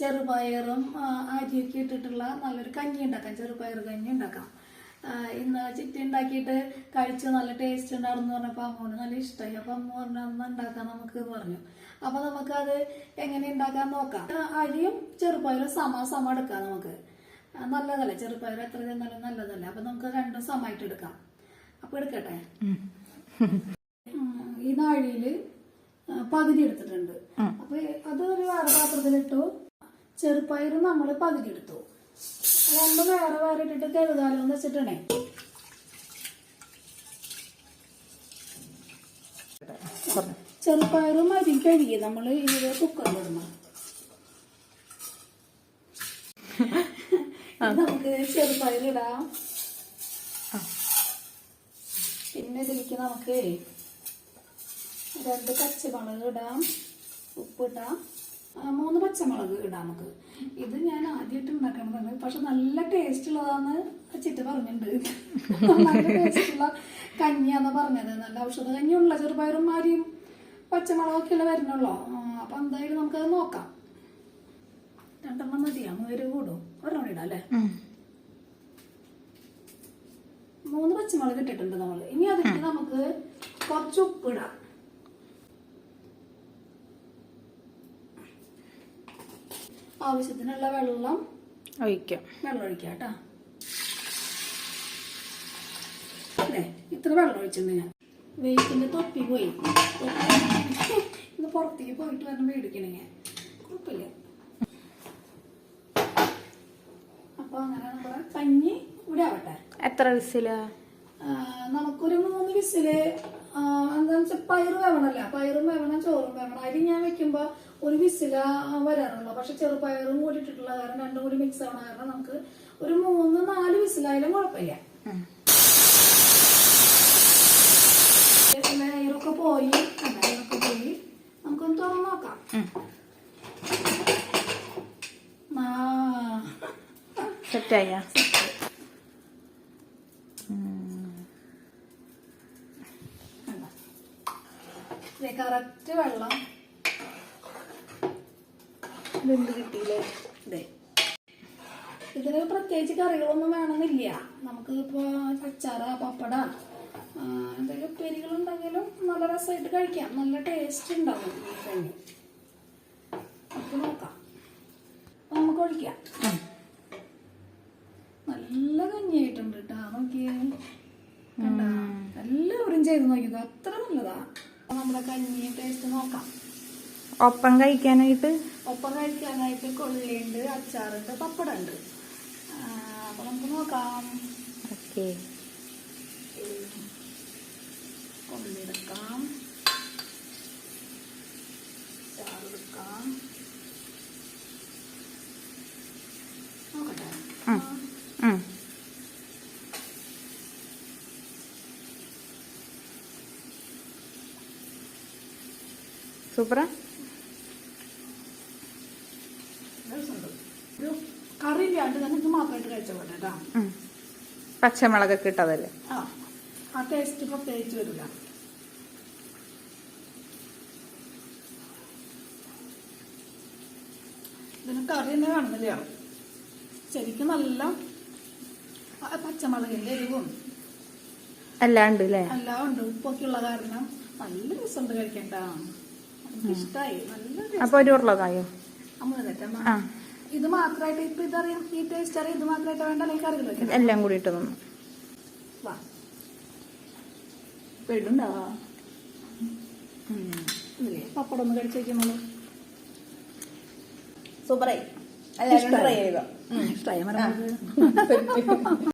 ചെറുപയറും അരിയൊക്കെ ഇട്ടിട്ടുള്ള നല്ലൊരു കഞ്ഞി ഉണ്ടാക്കാം. ചെറുപയർ കഞ്ഞി ഉണ്ടാക്കാം. ഇന്ന് ചിറ്റി ഉണ്ടാക്കിയിട്ട് കഴിച്ചു നല്ല ടേസ്റ്റ് ഉണ്ടായിരുന്നു പറഞ്ഞപ്പോൾ അമ്മോന് നല്ല ഇഷ്ടമായി അപ്പം അമ്മ പറഞ്ഞു അന്ന് ഉണ്ടാക്കാം നമുക്ക് എന്ന് പറഞ്ഞു. അപ്പൊ നമുക്കത് എങ്ങനെ ഉണ്ടാക്കാൻ നോക്കാം. അരിയും ചെറുപയറും സമ സമ എടുക്കാം നമുക്ക്. നല്ലതല്ല? ചെറുപയർ എത്ര ചെന്നാലും നല്ലതല്ലേ? അപ്പൊ നമുക്ക് രണ്ടും സമായിട്ട് എടുക്കാം. അപ്പൊ എടുക്കട്ടെ? ഈ നാഴിയിൽ ആ, പകുതി എടുത്തിട്ടുണ്ട്. അപ്പൊ അത് ഒരു വേറെ പാത്രത്തിലിട്ടു ചെറുപയർ നമ്മൾ പകുതി എടുത്തു രണ്ടും വേറെ വേറെ ഇട്ടിട്ട് കഴുകാലോ എന്ന് വെച്ചിട്ടുണ്ടേ ചെറുപ്പയറും അരി കഴുകി നമ്മൾ ഇത് കുക്കറിലിടണം നമുക്ക് ചെറുപയർ ഇടാം. പിന്നെ ഇതിലേക്ക് നമുക്ക് രണ്ട് പച്ചമുളക് ഇടാം. ഉപ്പിടാം ആ, മൂന്ന് പച്ചമുളക് ഇടാം നമുക്ക്. ഇത് ഞാൻ ആദ്യമായിട്ട് ഉണ്ടാക്കണതാണ്. പക്ഷെ നല്ല ടേസ്റ്റ് ഉള്ളതാന്ന് ചിറ്റ പറഞ്ഞിട്ടുണ്ട്. നല്ല ടേസ്റ്റ് ഉള്ള കഞ്ഞിയാന്ന് പറഞ്ഞത്. നല്ല ഔഷധ കഞ്ഞിയുള്ള ചെറുപയറും മാരിയും പച്ചമുളകൊക്കെ ഉള്ള വരുന്നുള്ളൂ? അപ്പൊ എന്തായാലും നമുക്കത് നോക്കാം. രണ്ടെണ്ണം മതിയാ മൂര് കൂടും. ഒരെണ്ണം ഇടാം അല്ലേ? മൂന്ന് പച്ചമുളക് ഇട്ടിട്ടുണ്ട് നമ്മൾ. ഇനി അതിലേക്ക് നമുക്ക് കുറച്ച് ഉപ്പിടാം ആവശ്യത്തിനുള്ള വെള്ളം ഒഴിക്കാം. വെള്ളം ഒഴിക്കാം കേട്ടോ. അല്ലേ ഇത്ര വെള്ളം ഒഴിച്ചിട്ടുണ്ട് ഞാൻ. വെയിറ്റിന്റെ തൊപ്പി പോയി. ഇന്ന് പുറത്തേക്ക് പോയിട്ട് വരണം മേടിക്കണേ ഞാൻ. കുഴപ്പമില്ല. അപ്പൊ അങ്ങനെ നമ്മുടെ കഞ്ഞി ഇവിടെ ആവട്ടെ. എത്ര വിസിലാ ആ, നമുക്കൊരു മൂന്ന് വിസിൽ എന്താ വെച്ചാൽ പയറ് വേവണല്ല? പയറും വേവണം ചോറും വേവണം. അരി ഞാൻ വെക്കുമ്പോൾ ഒരു വിസില വരാറുള്ളൂ. പക്ഷെ ചെറുപയറും കൂടി ഇട്ടിട്ടുള്ള കാരണം രണ്ടും കൂടി മിക്സ് ആവണ കാരണം നമുക്ക് ഒരു മൂന്ന് നാല് വിസിലായാലും കുഴപ്പമില്ല. പിന്നെ എയറൊക്കെ പോയി. നെയ്റൊക്കെ പോയി. നമുക്കൊന്ന് തുറന്ന് നോക്കാം. ആ. സെറ്റായ കറക്റ്റ് വെള്ളം. വെന്ത് കിട്ടിയില്ലേ? ഇതേ ഇതിന് പ്രത്യേകിച്ച് കറികളൊന്നും വേണമെന്നില്ല. നമുക്ക് ഇപ്പോൾ അച്ചാറ പപ്പട എന്തെങ്കിലും ഉപ്പേരികളുണ്ടെങ്കിലും നല്ല രസമായിട്ട് കഴിക്കാം. നല്ല ടേസ്റ്റ് ഉണ്ടാവും ഈ കഞ്ഞി. നമുക്ക് നോക്കാം. നമുക്ക് ഒഴിക്കാം. നല്ല കഞ്ഞിയായിട്ടുണ്ട് കേട്ടോ. നോക്കിയേ. കണ്ടാ? എല്ലാവരും ചെയ്ത് നോക്കിയത്. അത്ര നല്ലതാ. നമ്മുടെ കഞ്ഞി ടേസ്റ്റ് നോക്കാം. ഒപ്പം കഴിക്കാനായിട്ട്? ഒപ്പം കഴിക്കാനായിട്ട് കൊള്ളിയുണ്ട് അച്ചാറുണ്ട് പപ്പടമുണ്ട്. അപ്പൊ നമുക്ക് നോക്കാം. ഓക്കെ. കൊള്ളിയെടുക്കാം. സൂപ്പറാ. കറി ഇല്ലാണ്ട് തന്നെ ഇത് മാത്രമായിട്ട് കഴിച്ച പോലെ കേട്ടോ പച്ചമുളകൊക്കെ ഇട്ടതല്ലേ? ആ. ആ ടേസ്റ്റ് പ്രത്യേകിച്ച് വരില്ല. ഇതിന് കറി തന്നെ കാണുന്നില്ല. ശരിക്കും നല്ല പച്ചമുളകിന്റെ എരിവും. എല്ലാം ഉണ്ട് അല്ലേ എല്ലാം ഉണ്ട്. ഉപ്പൊക്കെ ഉള്ള കാരണം നല്ല രസമുണ്ട് കഴിക്കണ്ട. അപ്പൊ ഒരു ഉരുളക്കായോ ആ. ഇത് മാത്രമായിട്ട് ഇപ്പൊ ഇതറിയാം. ഈ ടേസ്റ്റ് അറിയാം. ഇത് മാത്രമായിട്ട് വേണ്ട അല്ലെങ്കിൽ കറികൾ എല്ലാം കൂടി ഇട്ട് തന്നു. വാ. പപ്പടം ഒന്ന് കഴിച്ചു വെക്കുന്നുള്ളൂ സൂപ്പറായി. ഇഷ്ടായോ? ഇഷ്ടായോ? മരം